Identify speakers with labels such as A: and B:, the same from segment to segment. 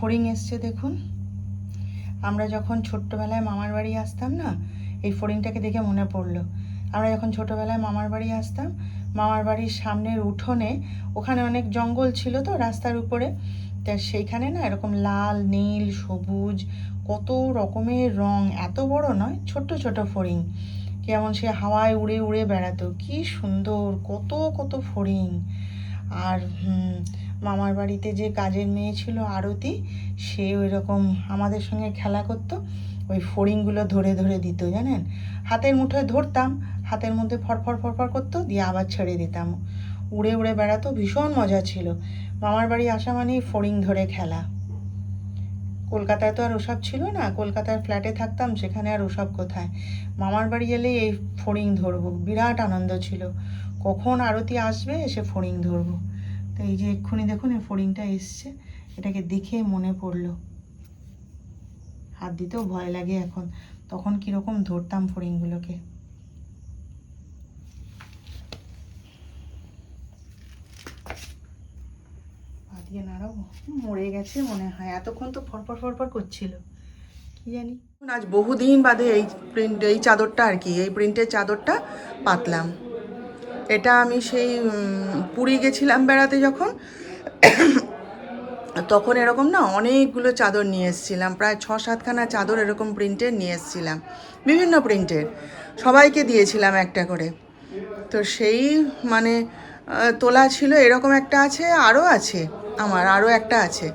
A: ফড়িং এসছে দেখুন। আমরা যখন ছোট্টবেলায় মামার বাড়ি আসতাম না, এই ফড়িংটাকে দেখে মনে পড়ল। আমরা যখন ছোটোবেলায় মামার বাড়ি আসতাম, মামার বাড়ির সামনের উঠোনে ওখানে অনেক জঙ্গল ছিল তো রাস্তার উপরে। তা সেইখানে না এরকম লাল, নীল, সবুজ, কত রকমের রং, এত বড় নয়, ছোট্ট ছোট ফড়িং। কেমন সে হাওয়ায় উড়ে উড়ে বেড়াতো, কি সুন্দর, কত কত ফড়িং। আর মামার বাড়িতে যে কাজের মেয়ে ছিল আরতি, সে ওই রকম আমাদের সঙ্গে খেলা করতো। ওই ফড়িংগুলো ধরে ধরে দিত, জানেন? হাতের মুঠোয় ধরতাম, হাতের মধ্যে ফরফর ফরফর করতো, দিয়ে আবার ছেড়ে দিতাম। উড়ে উড়ে বেড়াতো, ভীষণ মজা ছিল। মামার বাড়ি আসা মানেই ফড়িং ধরে খেলা। কলকাতায় তো আর ওসব ছিল না, কলকাতার ফ্ল্যাটে থাকতাম, সেখানে আর ওসব কোথায়? মামার বাড়ি এলেই এই ফড়িং ধরবো, বিরাট আনন্দ ছিল। কখন আরতি আসবে, এসে ফড়িং ধরবো। তো এই যে এক্ষুনি দেখুন, এই ফড়িংটা এসছে। এটাকে দেখে মনে পড়ল। হাত দিতেও ভয় লাগে এখন। তখন কীরকম ধরতাম ফড়িংগুলোকে। দিয়ে নাড়াবো? মরে গেছে মনে হয়। এতক্ষণ তো ফরফর ফরফর করছিল। কি জানি? আজ বহুদিন বাদে এই প্রিন্ট এই চাদরটা আর কি, এই প্রিন্টের চাদরটা পাতলাম। এটা আমি সেই পুরী গেছিলাম বেড়াতে যখন, তখন এরকম না অনেকগুলো চাদর নিয়ে এসেছিলাম, প্রায় ছ সাতখানা চাদর এরকম প্রিন্টের নিয়ে এসেছিলাম, বিভিন্ন প্রিন্টের সবাইকে দিয়েছিলাম একটা করে। তো সেই মানে তোলা ছিল, এরকম একটা আছে আরও আছে, আমার আরও একটা আছে।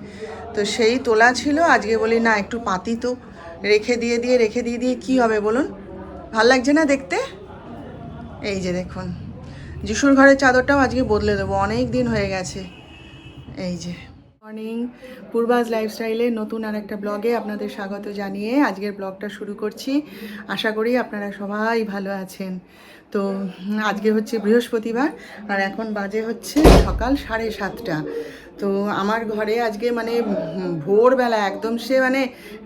A: তো সেই তোলা ছিল, আজকে বলি না, একটু পাতি তো রেখে দিয়ে দিয়ে, রেখে দিয়ে দিয়ে কী হবে বলুন? ভালো লাগছে না দেখতে? এই যে দেখুন। যিশুর ঘরের চাদরটাও আজকে বদলে দেবো, অনেক দিন হয়ে গেছে। এই যে। মর্নিং পূর্বাজ লাইফস্টাইলে নতুন আর একটা ব্লগে আপনাদের স্বাগত জানিয়ে আজকের ব্লগটা শুরু করছি। আশা করি আপনারা সবাই ভালো আছেন। তো আজকে হচ্ছে বৃহস্পতিবার, আর এখন বাজে হচ্ছে সকাল সাড়ে সাতটা। তো আমার ঘরে আজকে মানে ভোরবেলা একদম সে মানে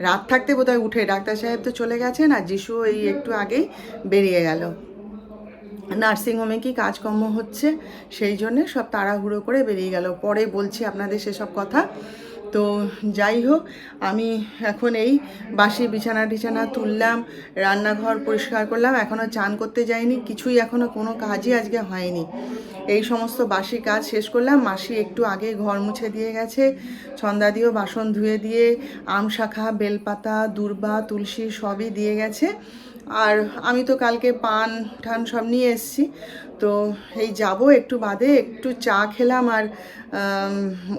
A: রাত থাকতে বোধহয় উঠে। ডাক্তার সাহেব তো চলে গেছেন আর যিশু এই একটু আগেই বেরিয়ে গেল। নার্সিংহোমে কি কাজকর্ম হচ্ছে, সেই জন্যে সব তাড়াহুড়ো করে বেরিয়ে গেল। পরে বলছি আপনাদের সেসব কথা। তো যাই হোক, আমি এখন এই বাসি বিছানা টিছানা তুললাম, রান্নাঘর পরিষ্কার করলাম এখনও চান করতে যাইনি, কিছুই এখনও কোনো কাজই আজকে হয়নি। এই সমস্ত বাসি কাজ শেষ করলাম, মাসি একটু আগে ঘর মুছে দিয়ে গেছে, ছন্দা দিয়েও বাসন ধুয়ে দিয়ে, আম শাখা, বেলপাতা, দূর্বা, তুলসী সবই দিয়ে গেছে। আর আমি তো কালকে পান ঠান সব নিয়ে এসেছি। তো এই যাব একটু বাদে, একটু চা খেলাম আর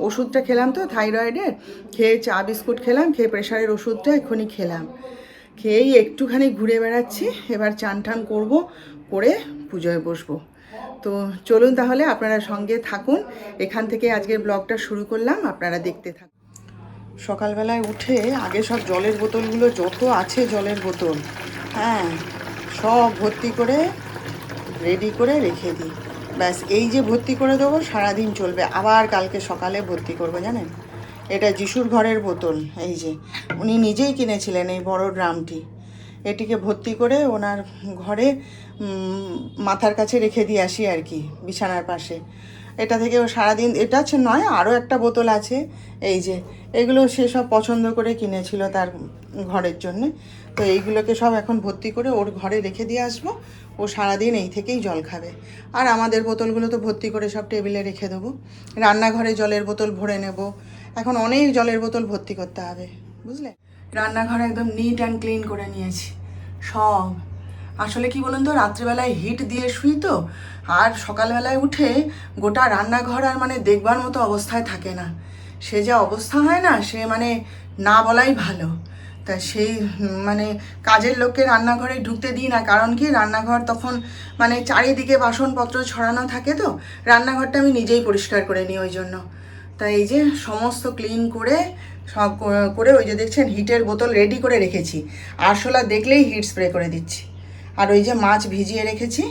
A: ওষুধটা খেলাম তো থাইরয়েডের খেয়ে চা, বিস্কুট খেলাম, খেয়ে প্রেশারের ওষুধটা এক্ষুনি খেলাম। খেয়েই একটুখানি ঘুরে বেড়াচ্ছি, এবার চান টান করব, করে পুজোয় বসবো। তো চলুন তাহলে আপনারা সঙ্গে থাকুন, এখান থেকে আজকের ব্লগটা শুরু করলাম, আপনারা দেখতে থাকুন। সকালবেলায় উঠে আগে সব জলের বোতলগুলো যত আছে জলের বোতল হ্যাঁ সব ভর্তি করে রেডি করে রেখে দিই। ব্যাস, এই যে ভর্তি করে দেবো, সারাদিন চলবে। আবার কালকে সকালে ভর্তি করব, জানেন? এটা যিশুর ঘরের বোতল, এই যে। উনি নিজেই কিনেছিলেন এই বড় ড্রামটি। এটিকে ভর্তি করে ওনার ঘরে মাথার কাছে রেখে দিয়ে আসি আর কি, বিছানার পাশে। এটা থেকে ও সারাদিন, এটা হচ্ছে নয় আরও একটা বোতল আছে, এই যে, এগুলো সে সব পছন্দ করে কিনেছিল তার ঘরের জন্য। তো এইগুলোকে সব এখন ভর্তি করে ওর ঘরে রেখে দিয়ে আসব, ও সারাদিন এই থেকেই জল খাবে। আর আমাদের বোতলগুলো তো ভর্তি করে সব টেবিলে রেখে দেবো। রান্নাঘরে জলের বোতল ভরে নেব। এখন অনেক জলের বোতল ভর্তি করতে হবে, বুঝলে? রান্নাঘর একদম নিট অ্যান্ড ক্লিন করে নিয়েছি। সব। আসলে কি বলুন তো, রাত্রিবেলায় হিট দিয়ে শুই তো, আর সকালবেলায় উঠে গোটা রান্নাঘর আর মানে দেখবার মতো অবস্থায় থাকে না। সে যা অবস্থা হয় না, সে মানে না বলাই ভালো। তা সেই মানে কাজের লোককে রান্নাঘরে ঢুকতে দিই না, কারণ কি রান্নাঘর তখন মানে চারিদিকে বাসনপত্র ছড়ানো থাকে তো, রান্নাঘরটা আমি নিজেই পরিষ্কার করে নিই ওই জন্য। তাই এই যে সমস্ত ক্লিন করে, সব করে- ওই যে দেখছেন হিটের বোতল রেডি করে রেখেছি। আরশোলা দেখলেই হিট স্প্রে করে দিচ্ছি। আর ওই যে মাছ ভিজিয়ে রেখেছি,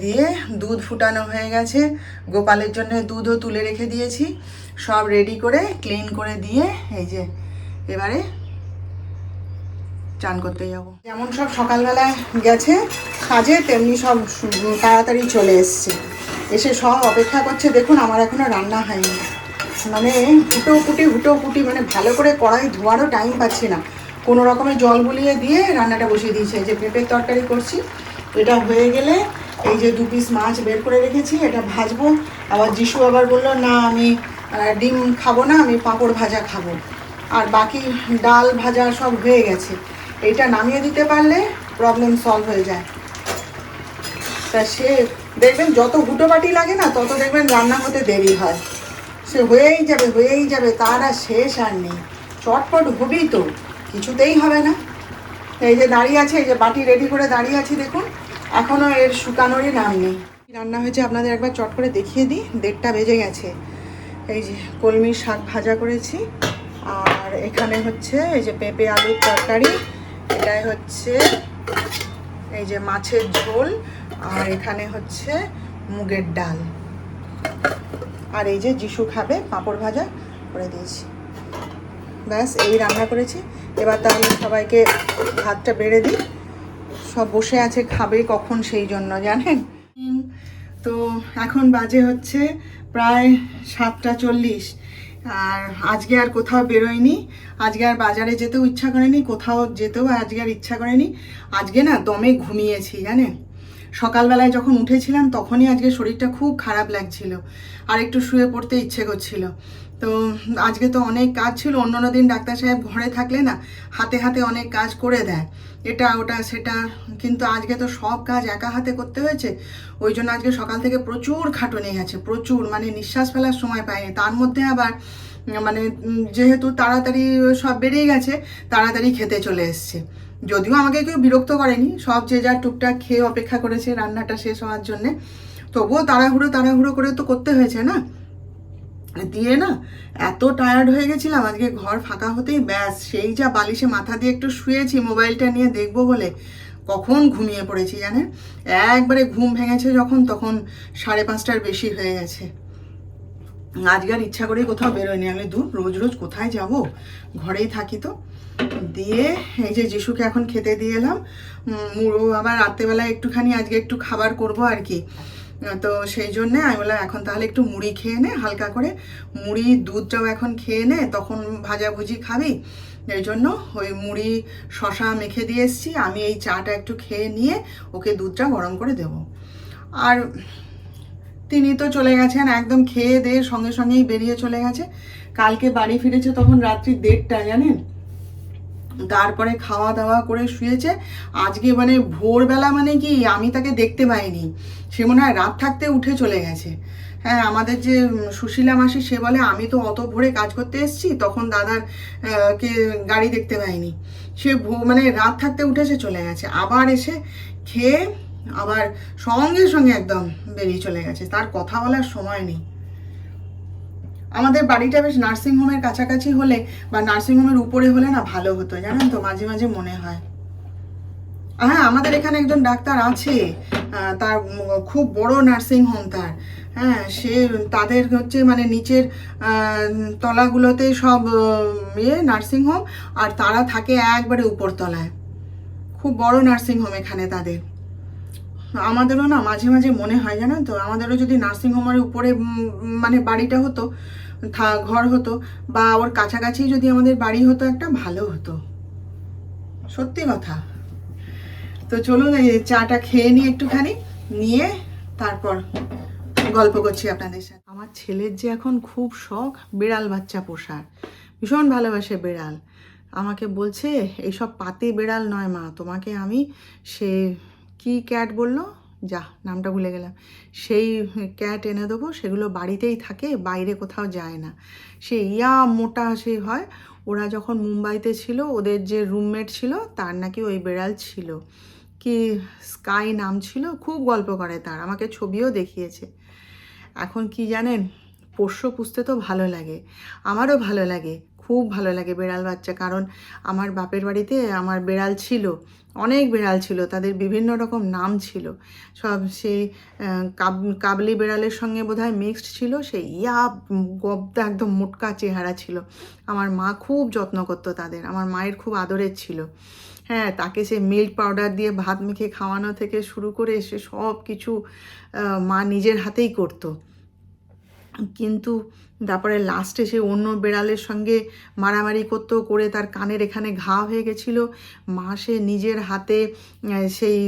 A: দিয়ে দুধ ফুটানো হয়ে গেছে। গোপালের জন্য দুধও তুলে রেখে দিয়েছি। সব রেডি করে ক্লিন করে দিয়ে এই যে এবারে চান করতে যাব। যেমন সব সকালবেলায় গেছে, কাজে তেমনি সব তাড়াতাড়ি চলে এসছে। এসে সব অপেক্ষা করছে, দেখুন আমার এখনও রান্না হয়নি। মানে হুটো ফুটি হুটো ফুটি মানে ভালো করে কড়াই ধোয়ারও টাইম পাচ্ছি না। কোনো রকমের জল গুলিয়ে দিয়ে রান্নাটা বসিয়ে দিয়েছি। যে পেঁপের তরকারি করছি, এটা হয়ে গেলে এই যে দু পিস মাছ বের করে রেখেছি, এটা ভাজবো। আবার যিশু আবার বলল, না, আমি ডিম খাব না, আমি পাঁপড় ভাজা খাব। আর বাকি ডাল ভাজা সব হয়ে গেছে। এইটা নামিয়ে দিতে পারলে প্রবলেম সলভ হয়ে যায়। তা সে দেখবেন যত হুটোপাটি লাগে না, তত দেখবেন রান্না হতে দেরি হয়। সে হয়েই যাবে হয়েই যাবে, তার আর শেষ আর নেই। চটপট হবেই তো। কিছুতেই হবে না। এই যে দাঁড়িয়ে আছে, এই যে বাটি রেডি করে দাঁড়িয়ে আছি, দেখুন এখনও এর শুকানোরই নাম নেই। রান্না হয়েছে আপনাদের একবার চট করে দেখিয়ে দিই, দেড়টা বেজে গেছে। এই যে কলমির শাক ভাজা করেছি, আর এখানে হচ্ছে এই যে পেঁপে আলুর তরকারি, এটাই হচ্ছে এই যে মাছের ঝোল, আর এখানে হচ্ছে মুগের ডাল। আর এই যে যিশু খাবে, পাঁপড় ভাজা করে দিয়েছি। ব্যাস, এই রান্না করেছি। এবার তাহলে সবাইকে ভাতটা বেড়ে দিই। সব বসে আছে, খাবে কখন সেই জন্য, জানেন? তো এখন বাজে হচ্ছে প্রায় সাতটা চল্লিশ। আর আজকে আর কোথাও বেরোয়নি। আজকে আর বাজারে যেতেও ইচ্ছা করেনি, কোথাও যেতেও আজকে আর ইচ্ছা করেনি। আজকে না দমে ঘুমিয়েছি, জানেন? সকালবেলায় যখন উঠেছিলাম, তখনই আজকে শরীরটা খুব খারাপ লাগছিল। আর একটু শুয়ে পড়তে ইচ্ছে করছিল। তো আজকে তো অনেক কাজ ছিল অন্য অন্য দিন ডাক্তার সাহেব ঘরে থাকলে না, হাতে হাতে অনেক কাজ করে দেয়। এটা, ওটা, সেটা, কিন্তু আজকে তো সব কাজ একা হাতে করতে হয়েছে। ওই জন্য আজকে সকাল থেকে প্রচুর খাটুনি গেছে, প্রচুর মানে নিঃশ্বাস ফেলার সময় পাইনি। তার মধ্যে আবার মানে যেহেতু তাড়াতাড়ি সব বেরিয়ে গেছে, তাড়াতাড়ি খেতে চলে এসছে। যদিও আমাকে কেউ বিরক্ত করেনি, সব যে যার টুকটাক খেয়ে অপেক্ষা করেছে, রান্নাটা শেষ হওয়ার জন্যে। তবুও তাড়াহুড়ো তাড়াহুড়ো করে তো করতে হয়েছে না? দিয়ে না এত টায়ার্ড হয়ে গেছিলাম, আজকে ঘর ফাঁকা হতেই ব্যাস, সেই যা বালিশে মাথা দিয়ে একটু শুয়েছি মোবাইলটা নিয়ে দেখব বলে কখন ঘুমিয়ে পড়েছি জানেন? একবারে ঘুম ভেঙেছে যখন, তখন সাড়ে পাঁচটার বেশি হয়ে গেছে। আজকে আর ইচ্ছা করেই কোথাও বেরোয়নি, আমি দূর, রোজ রোজ কোথায় যাব? ঘরেই থাকি তো। দিয়ে এই যে যিশুকে এখন খেতে দিয়ে এলাম মুড়ো আবার রাত্রেবেলায় একটুখানি আজকে একটু খাবার করব আর কি। তো সেই জন্যে আমি বললাম, এখন তাহলে একটু মুড়ি খেয়ে নে, হালকা করে। মুড়ি, দুধটাও এখন খেয়ে নে, তখন ভাজাভুজি খাবি। এই জন্য ওই মুড়ি শশা মেখে দিয়ে এসছি। আমি এই চাটা একটু খেয়ে নিয়ে ওকে দুধটা গরম করে দেব। আর তিনি তো চলে গেছেন, একদম খেয়ে দিয়ে সঙ্গে সঙ্গেই বেরিয়ে চলে গেছে। কালকে বাড়ি ফিরেছে তখন রাত্রি দেড়টা জানেন? তারপরে খাওয়া দাওয়া করে শুয়েছে। আজকে মানে ভোরবেলা মানে কি আমি তাকে দেখতে পাইনি। সে মনে হয় রাত থাকতে উঠে চলে গেছে। হ্যাঁ আমাদের যে সুশীলা মাসি, সে বলে, আমি তো অত ভোরে কাজ করতে এসেছি, তখন দাদার কে গাড়ি দেখতে পাইনি। সে মানে রাত থাকতে উঠেছে চলে গেছে। আবার এসে খেয়ে আবার সঙ্গে সঙ্গে একদম বেরিয়ে চলে গেছে। তার কথা বলার সময় নেই। আমাদের বাড়িটা বেশ নার্সিং হোমের কাছাকাছি হলে বা নার্সিং হোমের উপরে হলে না ভালো হতো, জানেন তো? মাঝে মাঝে মনে হয়। হ্যাঁ আমাদের এখানে একজন ডাক্তার আছে তার খুব বড় নার্সিং হোম তার। হ্যাঁ সে তাদের হচ্ছে মানে নিচের তলাগুলোতে সব ইয়ে নার্সিং হোম আর তারা থাকে একবারে উপরতলায়। খুব বড় নার্সিং হোম এখানে তাদের। আমাদেরও না মাঝে মাঝে মনে হয়, জানেন তো? আমাদেরও যদি নার্সিং হোমের উপরে মানে বাড়িটা হতো ঘর হতো, বা ওর কাছাকাছি যদি আমাদের বাড়ি হতো একটা, ভালো হতো। সত্যি কথা। তো চলুন, এই চাটা খেয়ে নিই একটুখানি, নিয়ে তারপর গল্প করছি আপনাদের সাথে। আমার ছেলের যে এখন খুব শখ, বিড়াল বাচ্চা পোষার। ভীষণ ভালোবাসে বিড়াল। আমাকে বলছে এইসব পাতি বিড়াল নয় মা, তোমাকে আমি সে কি ক্যাট বলল? যা, নামটা ভুলে গেলাম। সেই ক্যাট এনে দেবো, সেগুলো বাড়িতেই থাকে, বাইরে কোথাও যায় না। সে ইয়া মোটা সে হয়, ওরা যখন মুম্বাইতে ছিল, ওদের যে রুমমেট ছিল, তার নাকি ওই বেড়াল ছিল। কি স্কাই নাম ছিল, খুব গল্প করে তার, আমাকে ছবিও দেখিয়েছে। এখন কি জানেন, পোষ্য পুষতে তো ভালো লাগে, আমারও ভালো লাগে। খুব ভালো লাগে বেড়াল বাচ্চা। কারণ আমার বাপের বাড়িতে আমার বেড়াল ছিল, অনেক বেড়াল ছিল, তাদের বিভিন্ন রকম নাম ছিল। সব সেই কাব, কাবলি বেড়ালের সঙ্গে বোধহয় মিক্সড ছিল সেই ইয়া, গবদা একদম মোটকা চেহারা ছিল। আমার মা খুব যত্ন করতো তাদের, আমার মায়ের খুব আদরের ছিল। হ্যাঁ তাকে সে মিল্ক পাউডার দিয়ে ভাত মেখে খাওয়ানো থেকে শুরু করে সে সব কিছু মা নিজের হাতেই করতো। কিন্তু তারপরে লাস্টে সে অন্য বেড়ালের সঙ্গে মারামারি করতো, করে তার কানের এখানে ঘা হয়ে গেছিল। মা সে নিজের হাতে সেই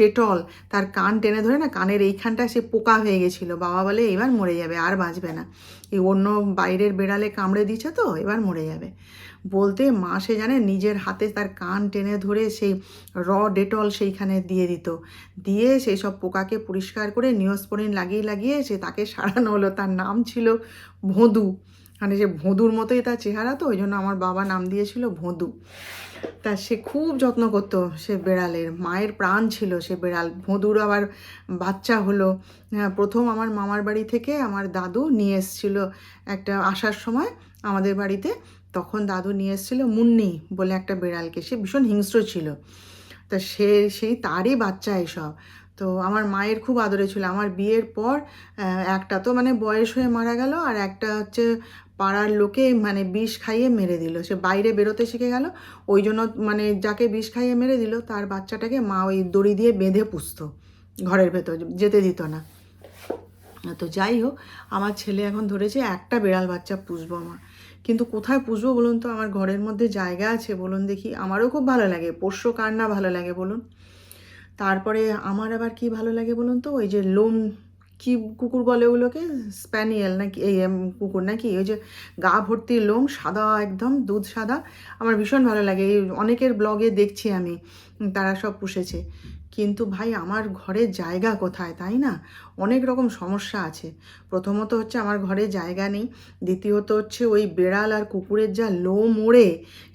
A: ডেটল তার কান টেনে ধরে না, কানের এইখানটা সে পোকা হয়ে গেছিল। বাবা বলে, এবার মরে যাবে, আর বাঁচবে না। এই অন্য বাইরের বেড়ালে কামড়ে দিচ্ছে তো, এবার মরে যাবে। বলতে মা সে জানে নিজের হাতে তার কান টেনে ধরে সেই র ডেটল সেইখানে দিয়ে দিত। দিয়ে সেই সব পোকাকে পরিষ্কার করে নিয়স্পরিন লাগিয়ে লাগিয়ে সে তাকে সারানো হলো। তার নাম ছিল ভোঁদু। মানে যে ভোঁদুর মতোই তার চেহারা তো ওই জন্য আমার বাবা নাম দিয়েছিল ভোঁদু। তা সে খুব যত্ন করতো সে বেড়ালের। মায়ের প্রাণ ছিল সে বেড়াল। ভোঁদুর আবার বাচ্চা হলো। হ্যাঁ, প্রথম আমার মামার বাড়ি থেকে আমার দাদু নিয়ে এসেছিল একটা আসার সময় আমাদের বাড়িতে। তখন দাদু নিয়ে এসেছিল মুন্নি বলে একটা বেড়ালকে। সে ভীষণ হিংস্র ছিল। তা সে, সেই তারই বাচ্চা এসব। তো আমার মায়ের খুব আদরে ছিল। আমার বিয়ের পর একটা তো মানে বয়স হয়ে মারা গেল আর একটা হচ্ছে পাড়ার লোকে মানে বিষ খাইয়ে মেরে দিল। সে বাইরে বেরোতে শিখে গেল। ওই জন্য মানে যাকে বিষ খাইয়ে মেরে দিল, তার বাচ্চাটাকে মা ওই দড়ি দিয়ে বেঁধে পুষতো ঘরের ভেতর, যেতে দিত না। তো যাই হোক, আমার ছেলে এখন ধরেছে একটা বিড়াল বাচ্চা পুষবো আমার। কিন্তু কোথায় পুষবো বলুন তো? আমার ঘরের মধ্যে জায়গা আছে, বলুন দেখি। আমারও খুব ভালো লাগে। পোষ্য কার না ভালো লাগে বলুন? তারপরে আমার আবার কি ভালো লাগে বলুন তো? ওই যে লোম, কি কুকুর বলে ওগুলোকে? স্প্যানিয়েল নাকি, এই কুকুর নাকি? ওই যে গা ভর্তি লোম, সাদা একদম, দুধ সাদা। আমার ভীষণ ভালো লাগে। এই অনেকের ব্লগে দেখছি আমি তারা সব পুষেছে। কিন্তু ভাই আমার ঘরে জায়গা কোথায়, তাই না? অনেক রকম সমস্যা আছে। প্রথমত হচ্ছে আমার ঘরে জায়গা নেই। দ্বিতীয়ত হচ্ছে ওই বেড়াল আর কুকুরের যা লোম ওড়ে,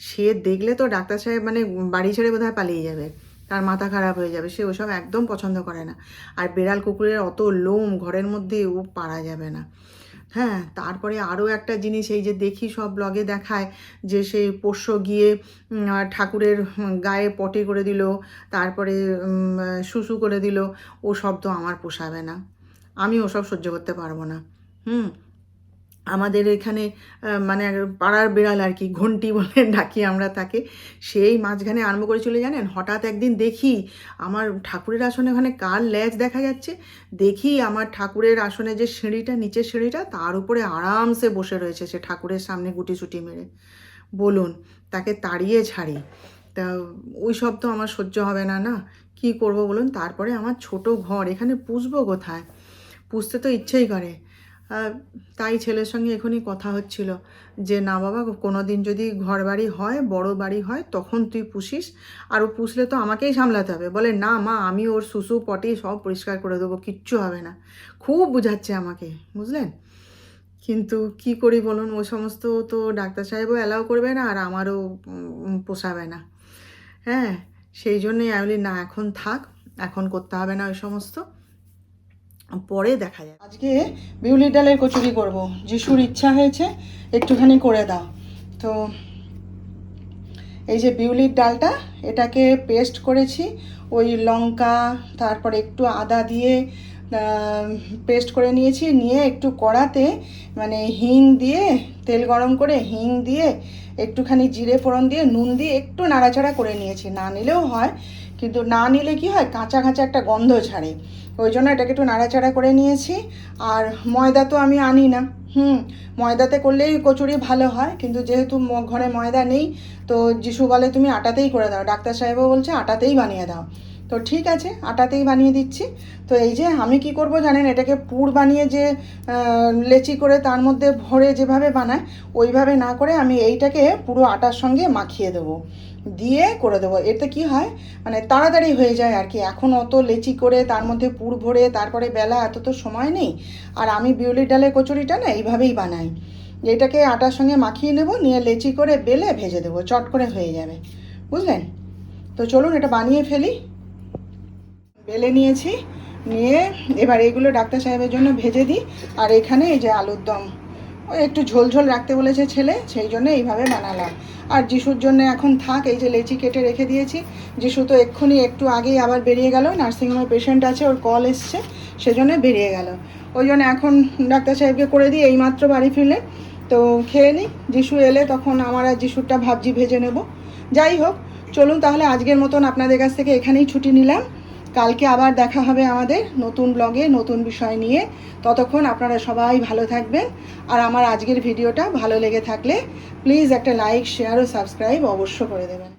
A: সে দেখলে তো ডাক্তার সাহেব মানে বাড়ি ছেড়ে বোধহয় পালিয়ে যাবে? তার মাথা খারাপ হয়ে যাবে, সে ওসব একদম পছন্দ করে না। আর বেড়াল কুকুরের অত লোম ঘরের মধ্যে ও পারা যাবে না। হ্যাঁ তারপরে আরও একটা জিনিস, এই যে দেখি সব ব্লগে দেখায় যে সেই পোষ্য গিয়ে ঠাকুরের গায়ে পটি করে দিল, তারপরে শুশু করে দিল, ও সব তো আমার পোষাবে না। আমি ওসব সহ্য করতে পারব না। হুম আমাদের এখানে মানে পাড়ার বেড়াল আর কি, ঘন্টি বলে ডাকি আমরা তাকে। সেই মাঝখানে আরম্ভ করে চলে জানেন? হঠাৎ একদিন দেখি আমার ঠাকুরের আসনে ওখানে কার ল্যাজ দেখা যাচ্ছে। দেখি আমার ঠাকুরের আসনে যে সিঁড়িটা, নিচের সিঁড়িটা, তার উপরে আরামসে বসে রয়েছে সে ঠাকুরের সামনে গুটি সুটি মেরে। বলুন, তাকে তাড়িয়ে ছাড়ি। তা ওই সব তো আমার সহ্য হবে না না? কি করব বলুন? তারপরে আমার ছোট ঘর, এখানে পুষবো কোথায়? পুষতে তো ইচ্ছেই করে। তাই ছেলের সঙ্গে এখনই কথা হচ্ছিল যে, না বাবা কোনো দিন যদি ঘর বাড়ি হয়, বড় বাড়ি হয়, তখন তুই পুষিস। আর ও পুষলে তো আমাকেই সামলাতে হবে। বলে, না মা, আমি ওর শুশু পটি সব পরিষ্কার করে দেবো, কিচ্ছু হবে না। খুব বুঝাচ্ছে আমাকে, বুঝলেন? কিন্তু কি করি বলুন, ও সমস্ত তো ডাক্তার সাহেবও অ্যালাউ করবে না, আর আমারও পোষাবে না। হ্যাঁ সেই জন্যই আমি না, এখন থাক, এখন করতে হবে না ওই সমস্ত। পরে দেখা যায় আজকে বিউলির ডালের কচুরি করব। যিশুর ইচ্ছা হয়েছে, একটুখানি করে দাও। তো এই যে বিউলির ডালটা, এটাকে পেস্ট করেছি। ওই লঙ্কা, তারপর একটু আদা দিয়ে পেস্ট করে নিয়েছি। নিয়ে একটু কড়াতে মানে হিং দিয়ে, তেল গরম করে হিং দিয়ে, একটুখানি জিরে ফোড়ন দিয়ে, নুন দিয়ে একটু নাড়াচাড়া করে নিয়েছি। না নিলেও হয়, কিন্তু না নিলে কি হয়, কাঁচা কাঁচা একটা গন্ধ ছাড়ে। ওই জন্য এটাকে একটু নাড়াচাড়া করে নিয়েছি। আর ময়দা তো আমি আনি না। হুম, ময়দাতে করলেই কচুরি ভালো হয়, কিন্তু যেহেতু ঘরে ময়দা নেই, তো যিশু বলে তুমি আটাতেই করে দাও। ডাক্তার সাহেবও বলছে আটাতেই বানিয়ে দাও। তো ঠিক আছে, আটাতেই বানিয়ে দিচ্ছি। তো এই যে আমি কি করব জানেন, এটাকে পুর বানিয়ে যে লেচি করে তার মধ্যে ভরে যেভাবে বানায়, ওইভাবে না করে আমি এইটাকে পুরো আটার সঙ্গে মাখিয়ে দেবো। দিয়ে করে দেবো। এতে কি হয়? মানে তাড়াতাড়ি হয়ে যায় আর কি। এখন অত লেচি করে, তার মধ্যে পুর ভরে, তারপরে বেলা, এত তো সময় নেই। আর আমি বিউলির ডালের কচুরিটা না এইভাবেই বানাই। এটাকে আটার সঙ্গে মাখিয়ে নেব, নিয়ে লেচি করে বেলে ভেজে দেবো। চট করে হয়ে যাবে। বুঝলেন? তো চলুন এটা বানিয়ে ফেলি। বেলে নিয়েছি। নিয়ে এবার এগুলো ডাক্তার সাহেবের জন্য ভেজে দিই। আর এখানে এই যে আলুর দম। একটু ঝোল ঝোল রাখতে বলেছে ছেলে, সেই জন্য এইভাবে বানালাম। আর যিশুর জন্য এখন থাক, এই যে লেচি কেটে রেখে দিয়েছি। যিশু তো এক্ষুনি একটু আগেই আবার বেরিয়ে গেল, নার্সিংহোমের পেশেন্ট আছে, ওর কল এসছে, সেজন্য বেরিয়ে গেল। ওই জন্য এখন ডাক্তার সাহেবকে করে দিই এইমাত্র বাড়ি ফিরলে। তো খেয়ে নিই যিশু এলে তখন আমার আর যিশুরটা ভাবজি ভেজে নেব। যাই হোক, চলুন তাহলে আজকের মতন আপনাদের কাছ থেকে এখানেই ছুটি নিলাম। কালকে আবার দেখা হবে আমাদের নতুন ব্লগে, নতুন বিষয় নিয়ে। ততক্ষণ আপনারা সবাই ভালো থাকবেন। আর আমার আজকের ভিডিওটা ভালো লেগে থাকলে প্লিজ একটা লাইক শেয়ার ও সাবস্ক্রাইব অবশ্য করে দেবেন।